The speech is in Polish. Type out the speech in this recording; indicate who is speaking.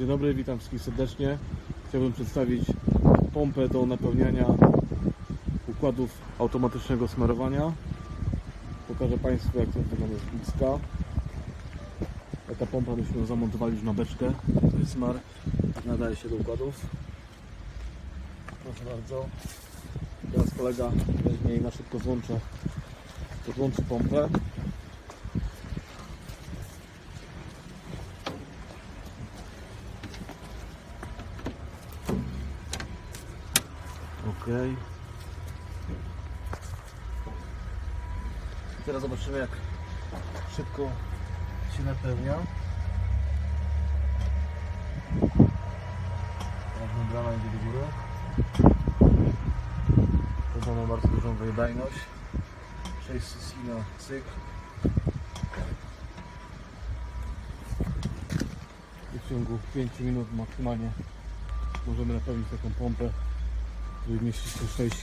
Speaker 1: Dzień dobry, witam wszystkich serdecznie. Chciałbym przedstawić pompę do napełniania układów automatycznego smarowania. Pokażę Państwu jak to wygląda z bliska. Pompa myśmy ją zamontowali już na beczkę. To smar. Nadaje się do układów. Proszę bardzo. Teraz kolega weźmie i na szybko złączę, pompę. Ok. I teraz zobaczymy jak szybko się napełnia. Teraz membrana idzie do góry. To ma bardzo dużą wydajność. 6 cc na cykl. I w ciągu 5 minut maksymalnie możemy napełnić taką pompę, mieści się 6